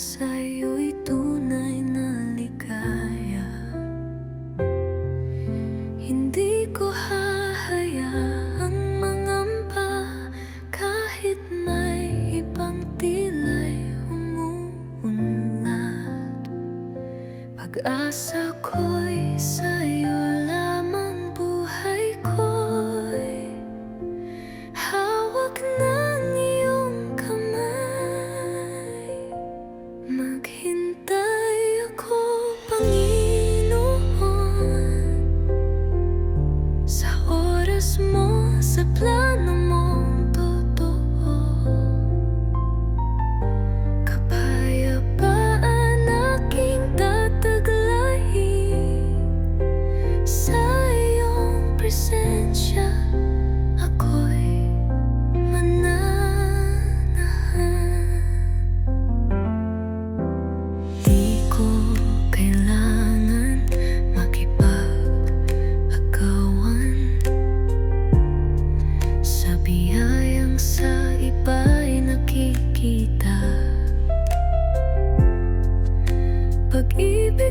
sa'yo'y tunay na ligaya. Hindi ko hahayaang mangamba Kahit may ibang tila'y umuunlad Pag-asa ko'y sa'yo oras mo sa plano mong totoo Kapayapaan aking tataglay Sa iyong presensya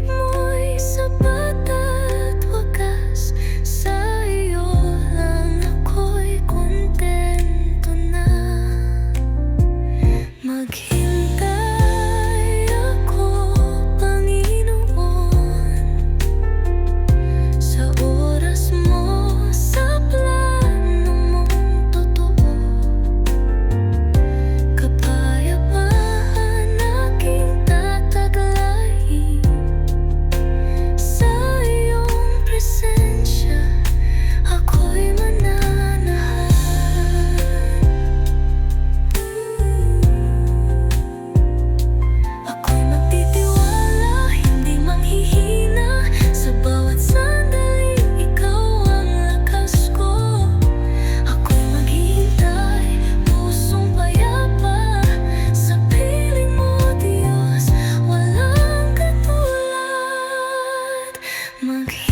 Oh. more My.